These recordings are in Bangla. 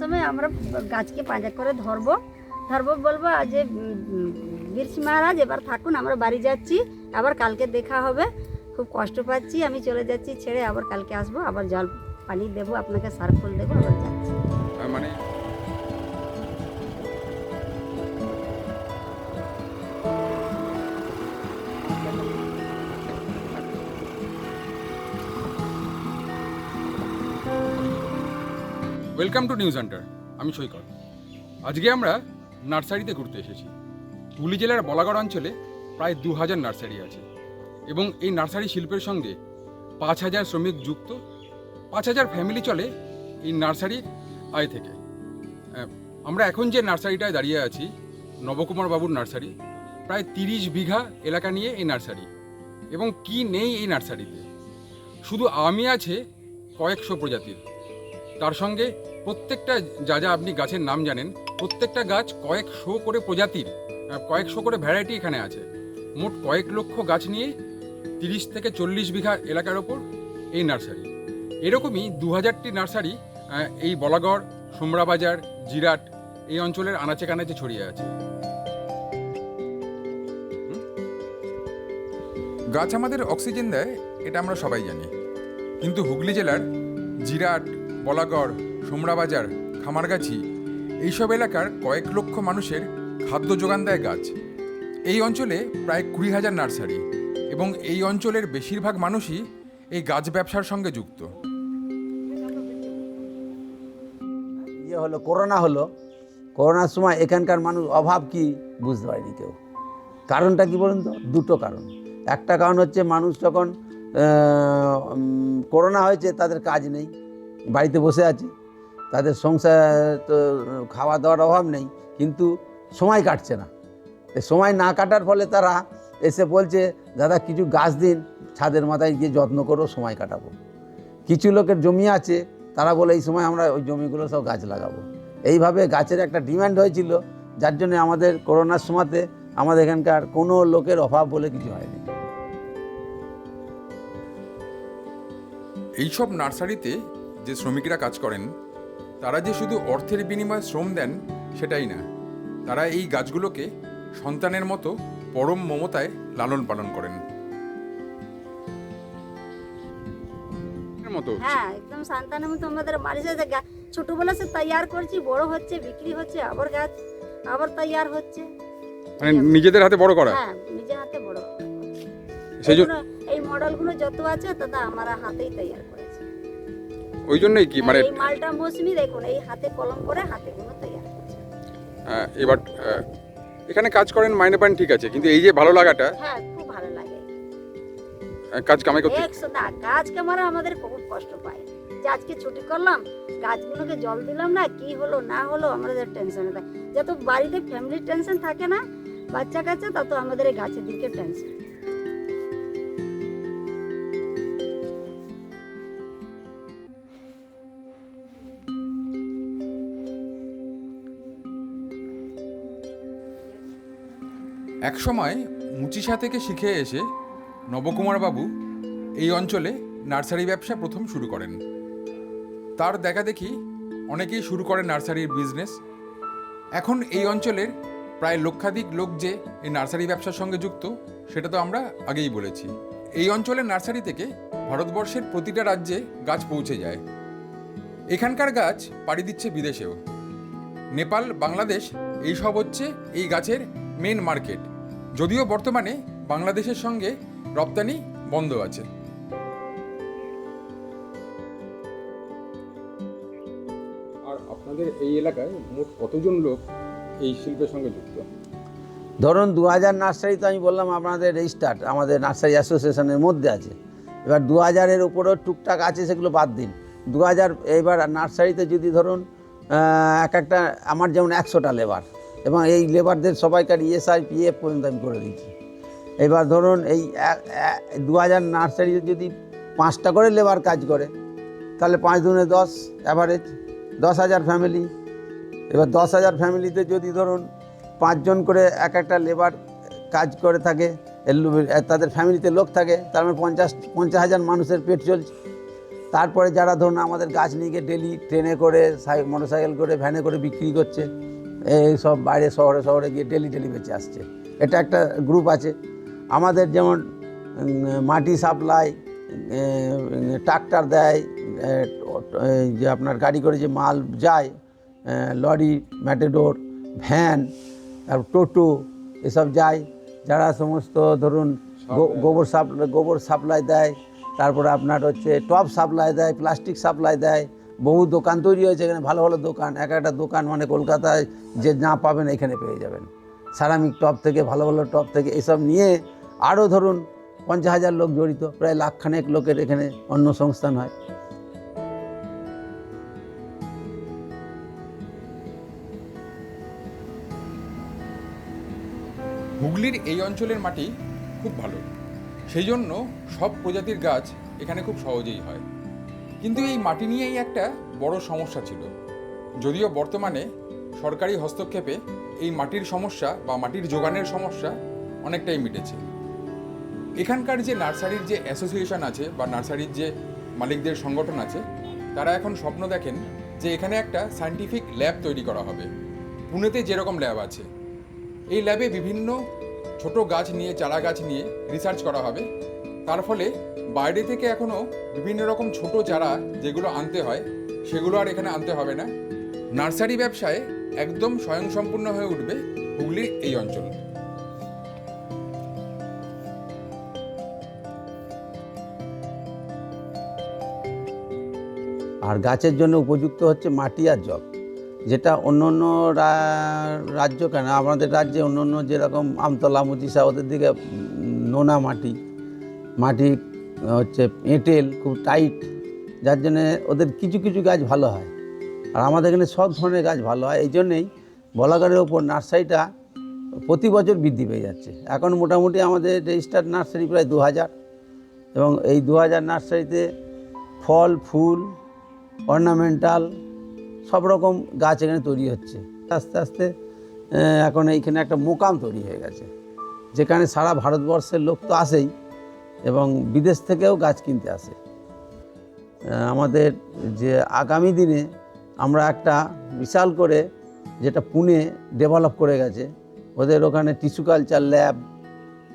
সময় আমরা গাছকে পাঁজা করে ধরবো। ধরবো বলব যে বীরসি মহারাজ, এবার থাকুন, আমরা বাড়ি যাচ্ছি, আবার কালকে দেখা হবে। খুব কষ্ট পাচ্ছি, আমি চলে যাচ্ছি ছেড়ে, আবার কালকে আসব, আবার জল পানি দেবো, আপনাকে সার ফুল দেবো, আবার যাচ্ছি। ওয়েলকাম টু নিউজ সেন্টার আমি সৈকত। আজকে আমরা নার্সারিতে ঘুরতে এসেছি। হুগলি জেলার বলাগড় অঞ্চলে প্রায় দু হাজার নার্সারি আছে এবং এই নার্সারি শিল্পের সঙ্গে পাঁচ হাজার শ্রমিক যুক্ত পাঁচ হাজার ফ্যামিলি চলে এই নার্সারির আয় থেকে। আমরা এখন যে নার্সারিটায় দাঁড়িয়ে আছি, নবকুমার বাবুর নার্সারি, প্রায় তিরিশ বিঘা এলাকা নিয়ে এই নার্সারি এবং কি নেই এই নার্সারিতে? শুধু আমি আছে কয়েকশো প্রজাতির। তার সঙ্গে প্রত্যেকটা যা যা আপনি গাছের নাম জানেন, প্রত্যেকটা গাছ কয়েকশো করে প্রজাতির কয়েকশো করে ভ্যারাইটি এখানে আছে। মোট কয়েক লক্ষ গাছ নিয়ে তিরিশ থেকে চল্লিশ বিঘা এলাকার ওপর এই নার্সারি। এরকমই দু হাজারটি নার্সারি এই বলাগড়, সোমরাবাজার, জিরাট এই অঞ্চলের আনাচে কানাচে ছড়িয়ে আছে। গাছ আমাদের অক্সিজেন দেয়, এটা আমরা সবাই জানি। কিন্তু হুগলি জেলার জিরাট, বলাগড় সোমরাবাজার, খামারগাছি, এইসব এলাকার কয়েক লক্ষ মানুষের খাদ্য যোগান দেয় গাছ। এই অঞ্চলে প্রায় কুড়ি হাজার নার্সারি এবং এই অঞ্চলের বেশিরভাগ মানুষই এই গাছ ব্যবসার সঙ্গে যুক্ত। ইয়ে হলো, করোনা হলো। করোনার সময় এখানকার মানুষ অভাব কি বুঝতে পারেনি কেউ। কারণটা কি বলুন তো? দুটো কারণ। একটা কারণ হচ্ছে মানুষ যখন করোনা হয়েছে তাদের কাজ নেই, বাড়িতে বসে আছে। তাদের সংসার তো খাওয়া দাওয়ার অভাব নেই, কিন্তু সময় কাটছে না। সময় না কাটার ফলে তারা এসে বলছে, দাদা, কিছু গাছ দিন, ছাদের মাথায় গিয়ে যত্ন করো, সময় কাটাবো। কিছু লোকের জমি আছে, তারা বলে, এই সময় আমরা ওই জমিগুলো সব গাছ লাগাবো। এইভাবে গাছের একটা ডিমান্ড হয়েছিল, যার জন্য আমাদের করোনার সময়তে আমাদের এখানকার কোনো লোকের অভাব বলে কিছু হয়নি। এইসব নার্সারিতে যে শ্রমিকরা কাজ করেন তারা যে শুধু অর্থের বিনিময়ে শ্রম দেন সেটাই না। তারা এই গাছগুলোকে সন্তানের মতো পরম মমতায় লালন পালন করেন। মতো হ্যাঁ একদম সন্তানের মতো আমাদের ছোটবেলা সে তৈয়ার করছি বড় হচ্ছে বিক্রি হচ্ছে আবার গাছ আবার তৈয়ার হচ্ছে। মানে নিজেদের হাতে বড় করা? হ্যাঁ নিজের হাতে বড় সেই এই মডেলগুলো যত আছে দাদা আমরা হাতেই তৈয়ার করেছি ওই জন্যই কি মানে এই মালটা মৌসুমি দেখুন এই হাতে কলম করে হাতে গুলো করছে আহ, এবার এখানে কাজ করেন মাইনে পান ঠিক আছে কিন্তু এই যে ভালো লাগাটা হ্যাঁ খুব ভালো লাগে। কাজ কামাই করতে একশো না গাছ কামারা আমাদের খুব কষ্ট পায়। যে আজকে ছুটি করলাম গাছগুলোকে জল দিলাম না কি হলো না হলো আমাদের টেনশনে থাকে যত বাড়িতে ফ্যামিলির টেনশন থাকে না বাচ্চা কাচ্চা তত আমাদের গাছের দিকে টেনশন একসময় মুচিসা থেকে শিখে এসে নবকুমার বাবু এই অঞ্চলে নার্সারি ব্যবসা প্রথম শুরু করেন। তার দেখা দেখি অনেকেই শুরু করে নার্সারির বিজনেস এখন এই অঞ্চলের প্রায় লক্ষাধিক লোক যে এই নার্সারি ব্যবসার সঙ্গে যুক্ত, সেটা তো আমরা আগেই বলেছি। এই অঞ্চলের নার্সারি থেকে ভারতবর্ষের প্রতিটা রাজ্যে গাছ পৌঁছে যায়। এখানকার গাছ পাড়ি দিচ্ছে বিদেশেও। নেপাল, বাংলাদেশ, এইসব হচ্ছে এই গাছের মেন মার্কেট যদিও বর্তমানে বাংলাদেশের সঙ্গে রপ্তানি বন্ধ আছে। আর আপনাদের এই এলাকায় মোট কতজন লোক এই শিল্পের সঙ্গে যুক্ত? ধরুন দু হাজার নার্সারি তো আমি বললাম আপনাদের রেজিস্টার্ড আমাদের নার্সারি অ্যাসোসিয়েশনের মধ্যে আছে। এবার দু হাজারের উপরেও টুকটাক আছে সেগুলো বাদ দিন। দু হাজার এবার নার্সারিতে যদি ধরুন এক একটা আমার যেমন একশোটা লেবার। এবং এই লেবারদের সবাইকার ইএসআই পিএফ পর্যন্ত আমি করে দিচ্ছি এবার ধরুন এই দু হাজার নার্সারিতে যদি পাঁচটা করে লেবার কাজ করে, তাহলে পাঁচ দুনে দশ অ্যাভারেজ দশ হাজার ফ্যামিলি এবার দশ হাজার ফ্যামিলিতে যদি ধরুন পাঁচজন করে এক একটা লেবার কাজ করে থাকে তাদের ফ্যামিলিতে লোক থাকে, তার মানে পঞ্চাশ পঞ্চাশ হাজার মানুষের পেট চলছে। তারপরে যারা ধরুন আমাদের গাছ নিয়ে গিয়ে ডেলি ট্রেনে করে মোটর সাইকেল করে ভ্যানে করে বিক্রি করছে এই সব বাইরে শহরে শহরে গিয়ে ডেলি ডেলি বেঁচে আসছে। এটা একটা গ্রুপ আছে। আমাদের যেমন মাটি সাপ্লাই ট্রাক্টর দেয় যে আপনার গাড়ি করে যে মাল যায় লরি ম্যাটেডোর ভ্যান তারপর টোটো এসব যায়। যারা সমস্ত ধরুন গো- গোবর সাপ্লাই গোবর সাপ্লাই দেয় তারপরে আপনার হচ্ছে টপ সাপ্লাই দেয় প্লাস্টিক সাপ্লাই দেয় বহু দোকান তৈরি হয়েছে এখানে, ভালো ভালো দোকান। এক একটা দোকান মানে কলকাতায় যে না পাবেন এখানে পেয়ে যাবেন। সারামিক টপ থেকে, ভালো ভালো টপ থেকে এসব নিয়ে আরও ধরুন পঞ্চাশ হাজার লোক জড়িত, প্রায় লাখখানেক লোকের এখানে অন্য সংস্থান হয়। হুগলির এই অঞ্চলের মাটি খুব ভালো। সেই জন্য সব প্রজাতির গাছ এখানে খুব সহজেই হয়। কিন্তু এই মাটি নিয়েই একটা বড় সমস্যা ছিল। যদিও বর্তমানে সরকারি হস্তক্ষেপে এই মাটির সমস্যা বা মাটির যোগানের সমস্যা অনেকটাই মিটেছে। এখানকার যে নার্সারির যে অ্যাসোসিয়েশন আছে বা নার্সারির যে মালিকদের সংগঠন আছে, তারা এখন স্বপ্ন দেখেন যে এখানে একটা সায়েন্টিফিক ল্যাব তৈরি করা হবে। পুনেতে যেরকম ল্যাব আছে, এই ল্যাবে বিভিন্ন ছোট গাছ নিয়ে, চারা গাছ নিয়ে রিসার্চ করা হবে। তার ফলে বাইরে থেকে এখনও বিভিন্ন রকম ছোট চারা যেগুলো আনতে হয়, সেগুলো আর এখানে আনতে হবে না। নার্সারি ব্যবসায় একদম স্বয়ংসম্পূর্ণ হয়ে উঠবে হুগলির এই অঞ্চল। আর গাছের জন্য উপযুক্ত হচ্ছে মাটি আর জল, যেটা অন্য অন্য রাজ্য কেন? আমাদের রাজ্যে অন্য অন্য যেরকম আমতলা মুচিসা ওদের দিকে নোনা মাটি মাটি হচ্ছে এঁটেল খুব টাইট, যার জন্যে ওদের কিছু কিছু গাছ ভালো হয়। আর আমাদের এখানে সব ধরনের গাছ ভালো হয়, এই জন্যেই বলাগারের ওপর নার্সারিটা প্রতি বছর বৃদ্ধি পেয়ে যাচ্ছে। এখন মোটামুটি আমাদের রেজিস্টার্ড নার্সারি প্রায় দু হাজার এবং এই দু হাজার নার্সারিতে ফল, ফুল, অর্নামেন্টাল সব রকম গাছ এখানে তৈরি হচ্ছে। আস্তে আস্তে এখন এইখানে একটা মোকাম তৈরি হয়ে গেছে, যেখানে সারা ভারতবর্ষের লোক তো আসেই। এবং বিদেশ থেকেও গাছ কিনতে আসে। আমাদের যে আগামী দিনে আমরা একটা বিশাল করে যেটা পুনে ডেভেলপ করে গেছে, ওদের ওখানে টিস্যু কালচার ল্যাব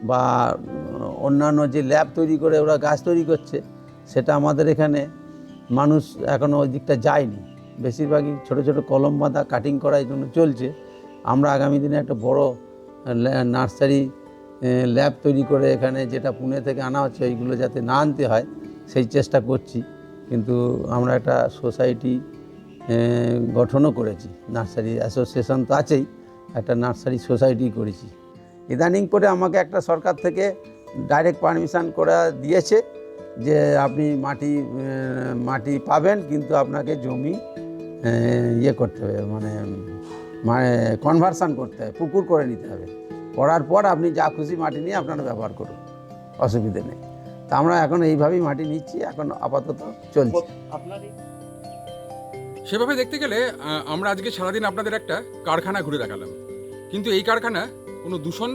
বা অন্যান্য যে ল্যাব তৈরি করে ওরা গাছ তৈরি করছে, সেটা আমাদের এখানে মানুষ এখনও ওই দিকটা যায়নি। বেশিরভাগই ছোট ছোট কলম বাঁধা কাটিং করার জন্য চলছে। আমরা আগামী দিনে একটা বড় নার্সারি ল্যাব তৈরি করে এখানে যেটা পুনে থেকে আনা হচ্ছে ওইগুলো যাতে না আনতে হয়, সেই চেষ্টা করছি। কিন্তু আমরা একটা সোসাইটি গঠনও করেছি। নার্সারি অ্যাসোসিয়েশন তো আছেই, একটা নার্সারি সোসাইটি করেছি। ইদানিং করে আমাকে একটা সরকার থেকে ডাইরেক্ট পারমিশন করে দিয়েছে যে আপনি মাটি মাটি পাবেন, কিন্তু আপনাকে জমি ইয়ে করতে হবে মানে মানে কনভার্সন করতে হবে, পুকুর করে নিতে হবে। করার পর আপনি যা খুশি মাটি নিয়ে আপনারা ব্যবহার করুন। অসুবিধে নেই। তা আমরা এখন এইভাবেই মাটি নিচ্ছি, এখন আপাতত চলছে। সেভাবে দেখতে গেলে আমরা আজকে সারাদিন আপনাদের একটা কারখানা ঘুরে দেখালাম। কিন্তু এই কারখানা কোনো দূষণ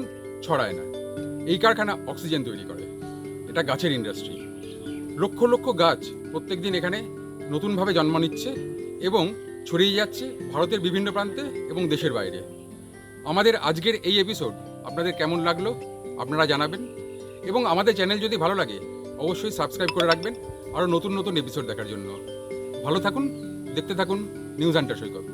ছড়ায় না। এই কারখানা অক্সিজেন তৈরি করে। এটা গাছের ইন্ডাস্ট্রি লক্ষ লক্ষ গাছ প্রত্যেকদিন এখানে নতুনভাবে জন্ম নিচ্ছে এবং ছড়িয়ে যাচ্ছে ভারতের বিভিন্ন প্রান্তে এবং দেশের বাইরে। আমাদের আজকের এই এপিসোড আপনাদের কেমন লাগল আপনারা জানাবেন। এবং আমাদের চ্যানেল যদি ভালো লাগে, অবশ্যই সাবস্ক্রাইব করে রাখবেন আরও নতুন নতুন এপিসোড দেখার জন্য। ভালো থাকুন, দেখতে থাকুন, নিউজ আন্টার সৈকত।